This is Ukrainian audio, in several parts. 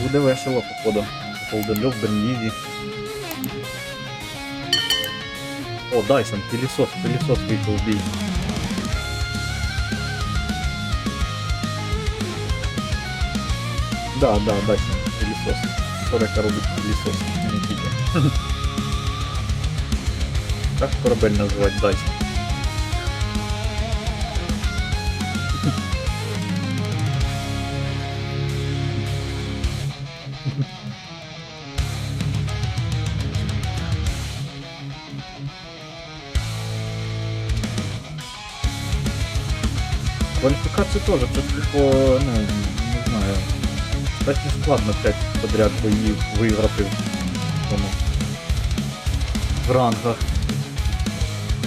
Буде весело, походу. Golden Love, Бернізі. О, Дайсон, пилісос, пилісос вийшов в бій. Да, да, Дайсон, пилісос. Сорока робить пилісос, не тільки. Так корабель називати Дайсон. Кваліфікацію теж, це типу, ну, не знаю. Достатньо складно 5 подряд боїв виграти в рангах.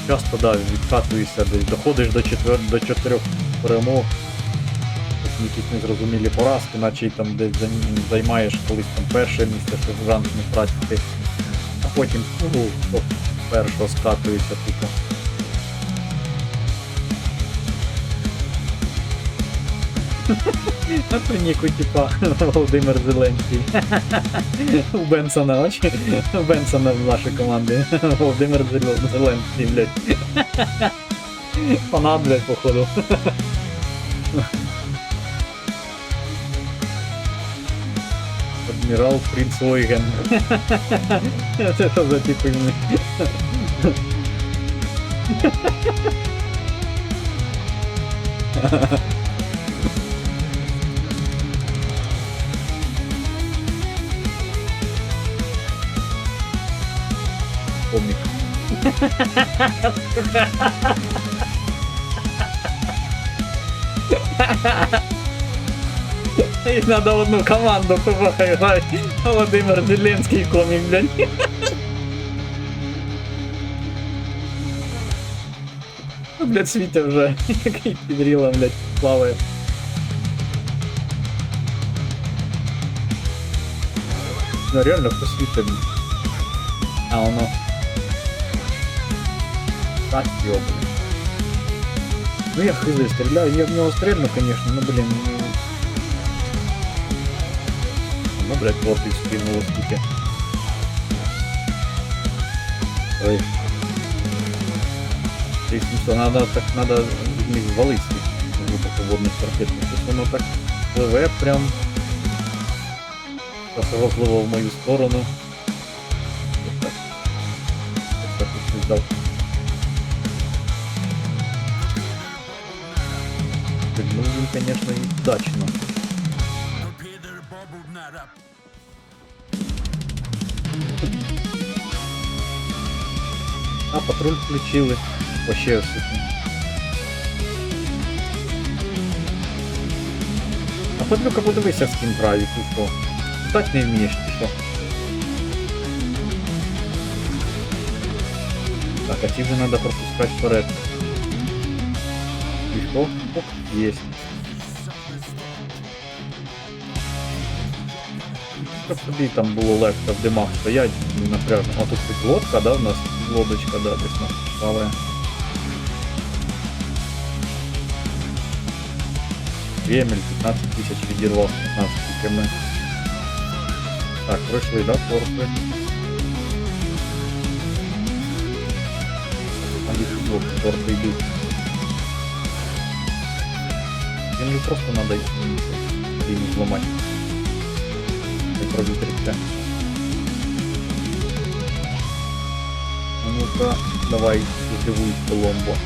Часто да, відкатуєшся, доходиш до, четвер... до чотирьох перемог. Якісь незрозумілі поразки, наче там десь займаєш колись там перше місце, щоб в не втратити. А потім ну, першого скатуєшся, типу. А то ніку, типа, Володимир Зеленський. У Бенсона, очі. У Бенсона в нашій команді. Володимир Зеленський, блядь. Фанат, блядь, походу. Адмірал Фріц Ойген. Це що за типу імені? Комік. І надо в одну команду тупо грати. Володимир Зеленський комік, блядь. Ну, блядь, світя вже. Який підріла, блядь, плаває. Ну реально по світу. А воно. Так, ёбаный. Ну я хз стреляю, я в него стрельну, конечно, но блин. Ну, ну блядь, вот и скинуло скільки. Ой. Что надо так надо в них валить глубоководных ракетных. Щось воно так пливе прям. Розливо в мою сторону. Ось так. Ось так ось здав. Ну, він, конечно, і удачно. патруль включили. Вообще супер. А подлюка подивися з ким праві, ти що? Так не вмієш, ти що? Так, а ті вже треба пропускати вперед. І що? Оп, єсть. Щоб тобі там було легко в димах стоять, не напряжно. А тут хоч лодка, да, у нас Лодочка, да, десь нас плаває. Кремль 15 тысяч відірвав 15 км. Так, пройшли, да, порти. А їх двох порти йдуть. Землю просто надо їм зламати. Не провітриться. А ну-ка, давай, живуй Коломбо.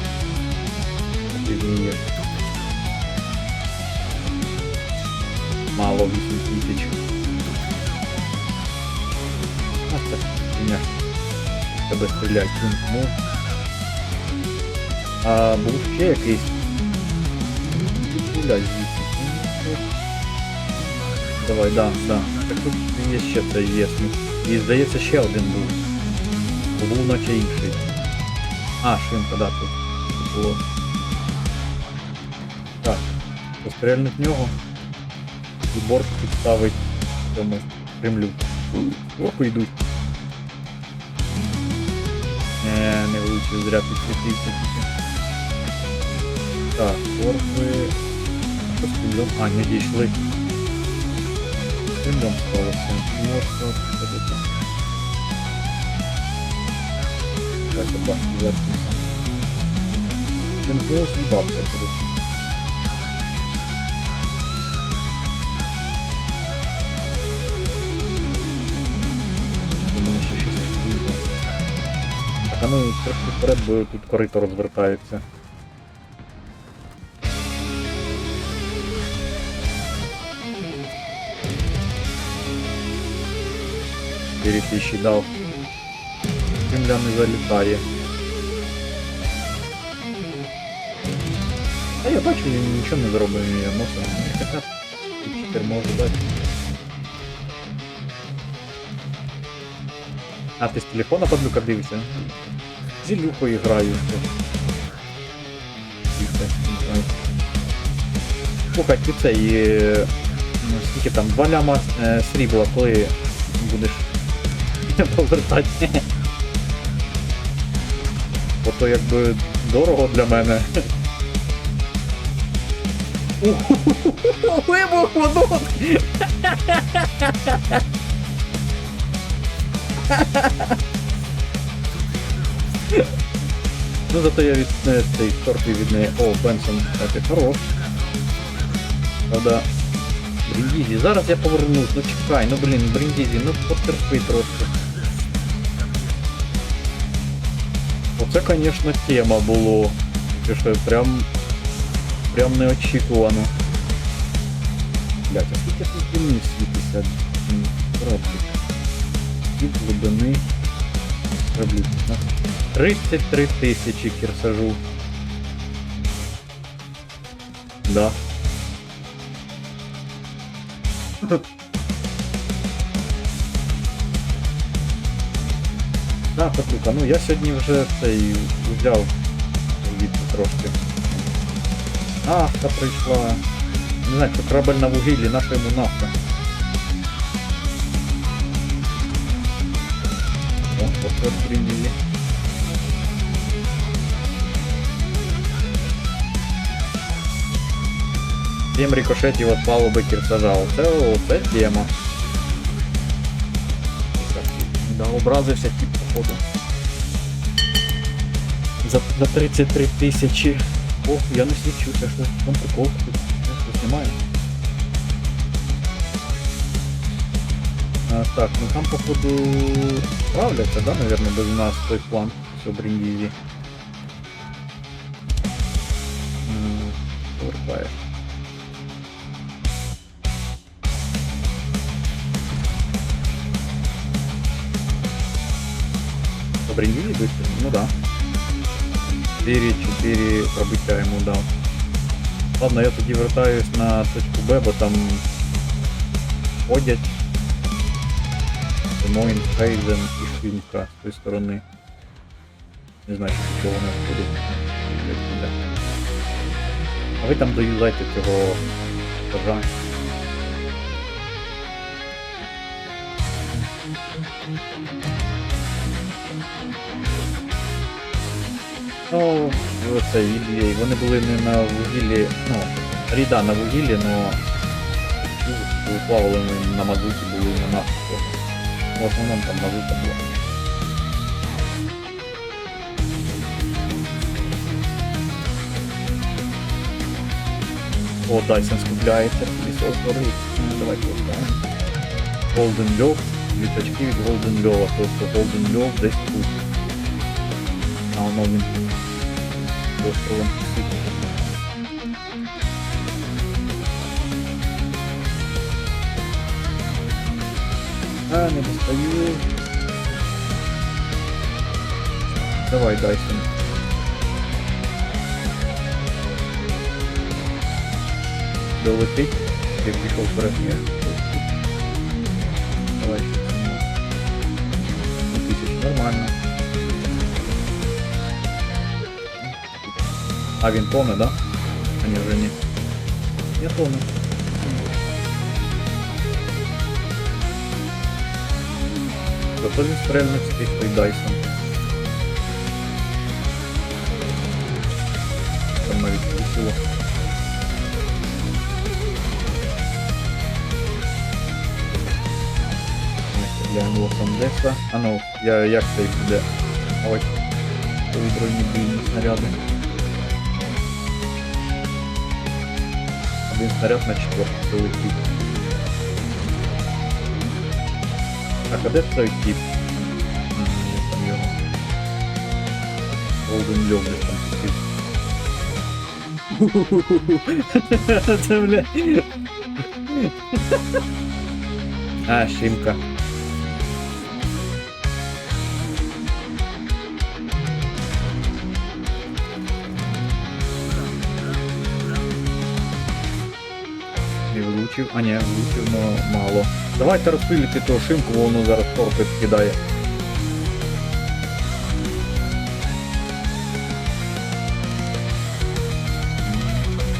Ти вмієш. Мало 8 тисяч. А це хуйня. Тебе стрілять ну. А був ще якийсь. Відстріляй звідси. Ну, Давай, да, да. Так тут є ще цей єсний. І здається ще один був. Був наче інший. А, шинка, да, тут було. Так, пострельнуть в нього. І борт підставить цьому Кремлю. Ох, йдуть. Не, не влучив, зря підсвітився тільки. Так, що з Кремлем? А, не дійшли. Кремлем сталося. Ну, от, от, бачимо, вернемося. Він голос і бабка. Так, а ну трошки вперед, бо тут корито розвертається. Тисячі дав. Земля не залітає. А я бачу, він нічого не зробив мені носом. Тепер можу дати. А, ти з телефона падлюка дивишся? З Ілюхою граю. Не. Слухай, ти цей... е, ну, Скільки там, два ляма е, срібла, коли будеш повертати? То якби дорого для мене. Вибух водок! Ну зато я від е, цей торпів від неї. О, Бенсон, ти хорош. Правда. Бріндізі, зараз я повернусь, ну чекай, ну блін, Бріндізі, ну потерпи трошки. Оце, конечно, тема було. Що, прям. Прям неочікувано. Блять, а скільки тут димів світиться? М, Кораблик. Від глибини. Кораблик. 33 тисячі кірсажу. Да. Да, Петлюка, ну я сьогодні вже цей взяв від трошки. Нафта прийшла. Не знаю, це корабель на вугіллі, наша йому нафта. О, от прийняли. Сім рикошетів від палуби кірсажа. Оце, оце тема. Да, образився тип походу. За, за 33 тисячі. О, я не свічу, це що там прикол тут. Щось немає. Так, ну там походу справляться, да, наверное, без нас той план, все Бріндізі. 4-4 пробиття йому дав. Ладно, я тоді вертаюсь на точку Б, бо там ходять Демойн, Хейзен і Швінка з тої сторони. Не знаю, що не входить. А ви там доюзайте цього стажа. Ну, це EBA, вони були не на вугіллі, ну, ріда на вугіллі, но плавали на мазуті були на нафту. В основному там мазута була. О, Dyson скупляється, пісок горить. Ну, Давайте оставимо. Golden Love, літачки від Golden Love, тобто Golden Love десь тут. А воно він островом. А, не достаю. Давай, Дайсон. Долетить. Ти пішов вперед. Ні. Давай. Нормально. А він тоне, да? А не вже ні. Я тону. Зато він стрельнув з тих той Дайсон. Там навіть весело. Для Лос-Анджелеса. А ну, я, як це буде? Ось. Озброєні бійні снаряди. Один снаряд на четверту прилетів. Так, а де цей тип? М, Я там його. Голден Льов десь там сидів. Це, бля. А, Шимка. Не. А ні, влучив, мало. Давайте розпилити шимку, бо воно зараз торпи кидає.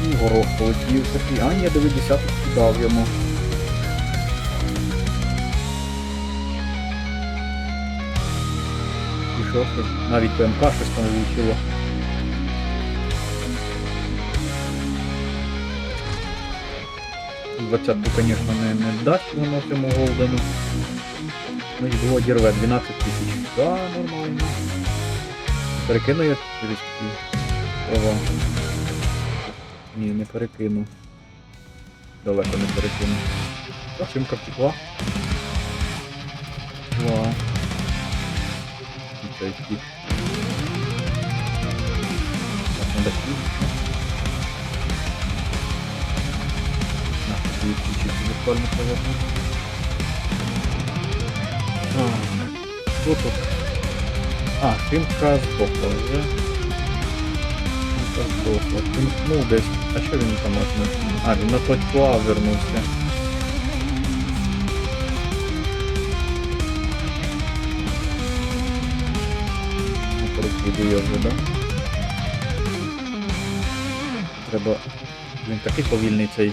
І горох полетів ні, диви, десяток кидав йому. Що навіть ПМК щось там влучило. Двадцятку, звісно, не, не дасть воно цьому голдену. Ну і було дірве 12 тисяч. Да, нормально. Перекину я ці права. Ні, не перекину. Далеко не перекину. Та шимка втекла. Вау. Це надо віртуальну поверхню. Так, що тут? А, Шимка здохла вже. Шимка здохла. Шимкнув десь. А що він там можна? А, він на точку А вернувся. Ну, перекидує вже, да? Треба. Він такий повільний цей.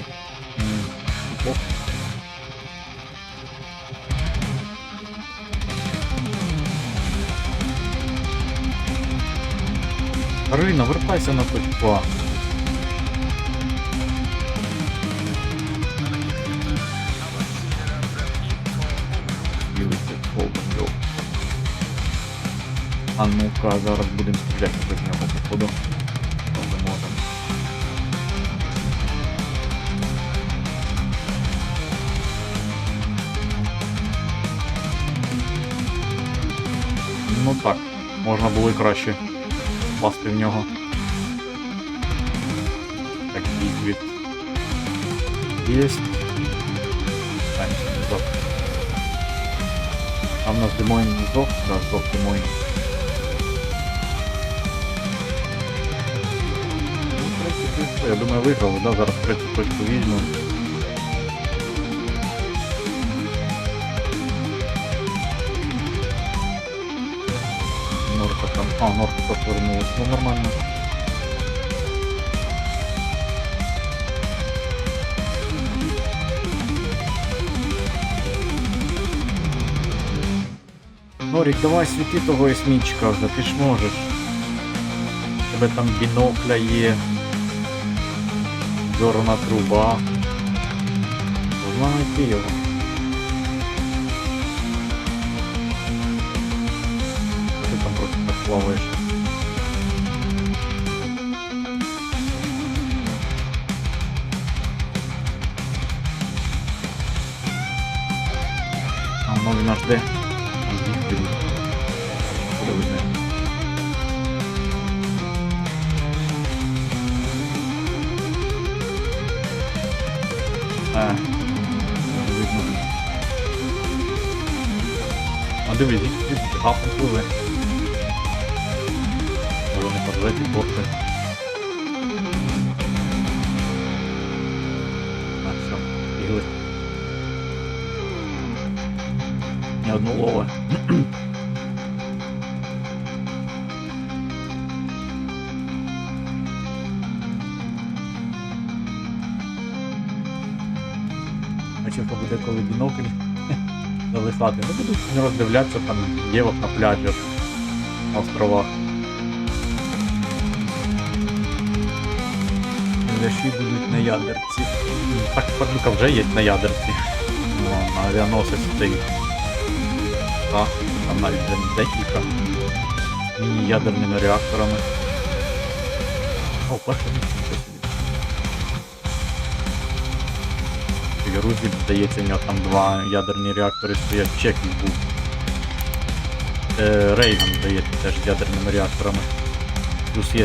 Карина, вертайся на точку А. Ну-ка, зараз будемо стріляти без нього, походу. Може, можемо. Ну так, можна було і краще впасти в нього. Так, від. Єсть. Так. А в нас Демойн здох? Да, здох Демойн. Ну, я думаю, виграли, да? Зараз третю точку візьмемо. А, норка просто. Ну нормально. Норік, давай світи того есмічка вже, ти ж можеш. У тебе там бінокля є. Зорна труба. Знайти його. Там просто так плаваєш. А воно він аж де? Звідки він? Куди ви знаєте? А, не видно. А дивись, звідки хапи пливе. Не порти. А, все, бігли. Ні одну лове. А чи буде коли бінокль залишати? Ну не роздивлятися там дівок на пляжах, на островах. Ляші будуть на ядерці. Так, падлюка вже є на ядерці. На авіаносець стоїть. Так, там навіть декілька. Міні-ядерними реакторами. О, перше собі. Здається, у нього там два ядерні реактори стоять, чек їх був. Е, Рейган, здається, теж ядерними реакторами. Плюс є